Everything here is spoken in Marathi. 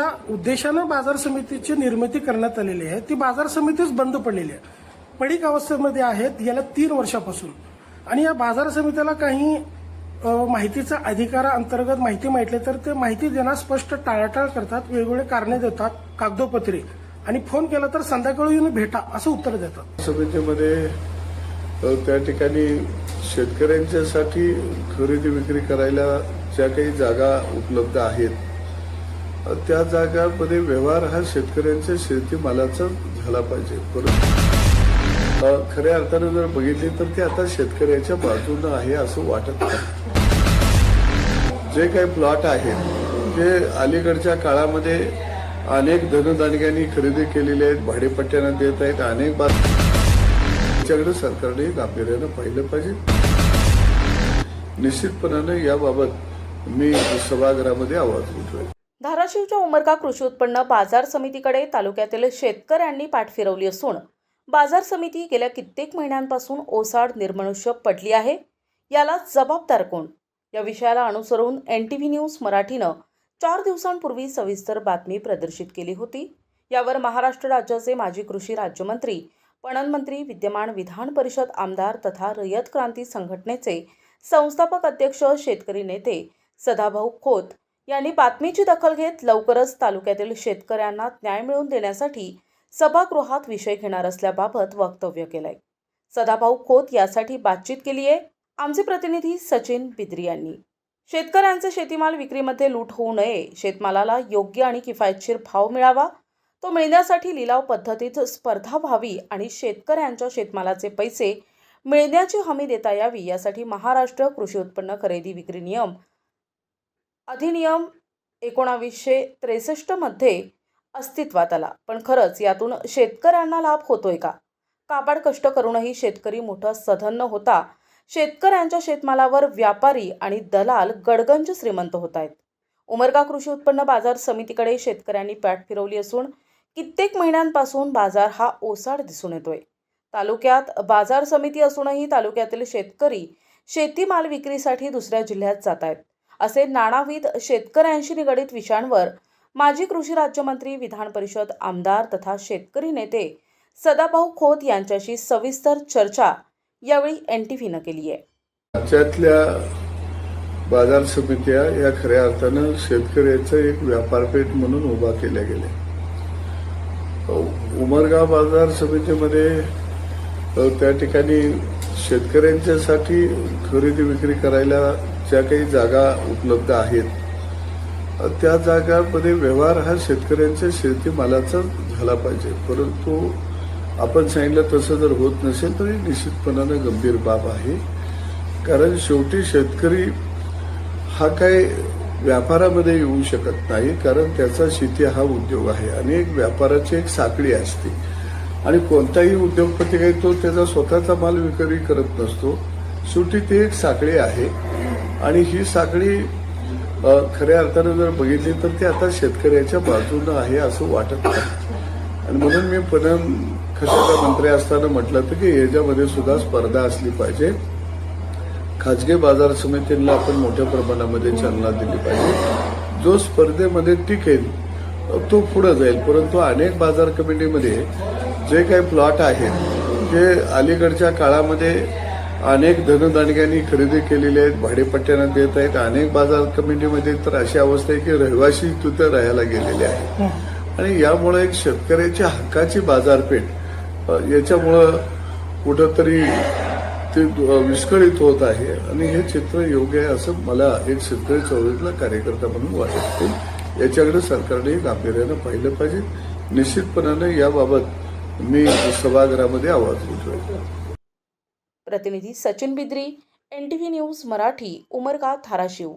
त्या उद्देशानं बाजार समितीची निर्मिती करण्यात आलेली आहे. ती बाजार समितीच बंद पडलेली आहे. पडीक अवस्थेमध्ये आहेत गेल्या तीन वर्षापासून. आणि या बाजार समितीला काही माहितीचा अधिकारा अंतर्गत माहिती म्हटले तर ते माहिती देण्यास स्पष्ट टाळाटाळ करतात वेगवेगळे कारणे देतात कागदोपत्री. आणि फोन केला तर संध्याकाळी येऊन भेटा असं उत्तर देतात. समितीमध्ये त्या ठिकाणी शेतकऱ्यांच्यासाठी खरेदी विक्री करायला ज्या काही जागा उपलब्ध आहेत त्या जागामध्ये व्यवहार हा शेतकऱ्यांच्या शेतीमालाचा झाला पाहिजे. परंतु खऱ्या अर्थानं जर बघितले तर ते आता शेतकऱ्याच्या बाजूनं आहे असं वाटत नाही. जे काही प्लॉट आहेत जे अलीकडच्या काळामध्ये अनेक धनदानग्यांनी खरेदी केलेले आहेत भाडेपट्ट्यानं देत आहेत अनेक बाब त्याच्याकडे सरकारने गांभीर्यानं पाहिलं पाहिजे. निश्चितपणानं याबाबत मी सभागृहामध्ये आवाज उठवेल धाराशिवच्या उमरगा कृषी उत्पन्न बाजार समितीकडे तालुक्यातील शेतकऱ्यांनी पाठ फिरवली असून बाजार समिती गेल्या कित्येक महिन्यांपासून ओसाड निर्मनुष्य पडली आहे. याला जबाबदार कोण? या विषयाला अनुसरून एन टी व्ही न्यूज मराठीनं चार दिवसांपूर्वी सविस्तर बातमी प्रदर्शित केली होती. यावर महाराष्ट्र राज्याचे माजी कृषी राज्यमंत्री पणन मंत्री विद्यमान विधान परिषद आमदार तथा रयत क्रांती संघटनेचे संस्थापक अध्यक्ष शेतकरी नेते सदाभाऊ खोत यांनी बातमीची दखल घेत लवकरच तालुक्यातील शेतकऱ्यांना न्याय मिळवून देण्यासाठी सभागृहात विषय घेणार असल्याबाबत वक्तव्य केलंय. सदाभाऊ खोत यासाठी बातचीत केली आहे आमचे प्रतिनिधी सचिन बिद्री यांनी. शेतकऱ्यांचे शेतीमाल विक्रीमध्ये लूट होऊ नये. शेतमालाला योग्य आणि किफायतशीर भाव मिळावा. तो मिळण्यासाठी लिलाव पद्धतीत स्पर्धा व्हावी आणि शेतकऱ्यांच्या शेतमालाचे पैसे मिळण्याची हमी देता यावी यासाठी महाराष्ट्र कृषी उत्पन्न खरेदी विक्री नियम अधिनियम एकोणावीसशे त्रेसष्टमध्ये अस्तित्वात आला. पण खरंच यातून शेतकऱ्यांना लाभ होतोय का? काबाड कष्ट करूनही शेतकरी मोठा सधन न होता. शेतकऱ्यांच्या शेतमालावर व्यापारी आणि दलाल गडगंज श्रीमंत होत आहेत उमरगा कृषी उत्पन्न बाजार समितीकडे शेतकऱ्यांनी पॅट फिरवली असून कित्येक महिन्यांपासून बाजार हा ओसाड दिसून येतोय. तालुक्यात बाजार समिती असूनही तालुक्यातील शेतकरी शेतीमाल विक्रीसाठी दुसऱ्या जिल्ह्यात जात आहेत असे नानाविध शेतकऱ्यांशी निगडित विषयांवर माजी कृषी राज्यमंत्री विधान परिषद आमदार तथा शेतकरी नेते सदाभाऊ खोत यांच्याशी सविस्तर चर्चा यावेळी एन टी व्हीनं केली आहे. राज्यातल्या बाजार समित्या या खऱ्या अर्थानं शेतकऱ्याचं एक व्यापारपेठ म्हणून उभा केल्या गेल्या. उमरगाव बाजार समितीमध्ये त्या ठिकाणी शेतकऱ्यांच्यासाठी खरेदी विक्री करायला ज्या काही जागा उपलब्ध आहेत त्या जागांमध्ये व्यवहार हा शेतकऱ्यांच्या शेतीमालाचा झाला पाहिजे. परंतु आपण सांगितलं तसं जर होत नसेल तर ही निश्चितपणानं गंभीर बाब आहे. कारण शेवटी शेतकरी हा काय व्यापारामध्ये येऊ शकत नाही कारण त्याचा शेती हा उद्योग आहे. आणि एक व्यापाराची एक साखळी असते. आणि कोणताही उद्योगपती काही तो त्याचा स्वतःचा माल विक्री करत नसतो. शेवटी ती एक साखळी आहे. आणि ही साखळी खऱ्या अर्थानं जर बघितली तर ते आता शेतकऱ्याच्या बाजूनं आहे असं वाटत नाही. आणि म्हणून मी पणन खशाचा मंत्री असताना म्हटलं होतं की याच्यामध्ये सुद्धा स्पर्धा असली पाहिजे. खाजगी बाजार समितींना आपण मोठ्या प्रमाणामध्ये चालना दिली पाहिजे. जो स्पर्धेमध्ये टिकेल तो पुढे जाईल. परंतु अनेक बाजार कमिटीमध्ये जे काही प्लॉट आहेत जे अलीकडच्या काळामध्ये अनेक धनदानिकांनी खरेदी केलेले आहेत भाडेपट्ट्यानं देत आहेत. अनेक बाजार कमिटीमध्ये तर अशी अवस्था आहे की रहिवासी तिथं राहायला गेलेले आहेत. आणि यामुळे एक शेतकऱ्याच्या हक्काची बाजारपेठ याच्यामुळं कुठंतरी ते विस्कळीत होत आहे. आणि हे चित्र योग्य आहे असं मला एक शेतकरी चळवळीतला कार्यकर्ता म्हणून वाटत याच्याकडे सरकारने गांभीर्यानं पाहिलं पाहिजे. निश्चितपणानं याबाबत मी सभागृहामध्ये आवाज उठवेल प्रतिनिधी Sachin Bidri N T V news Marathi Umarga Dharashiv.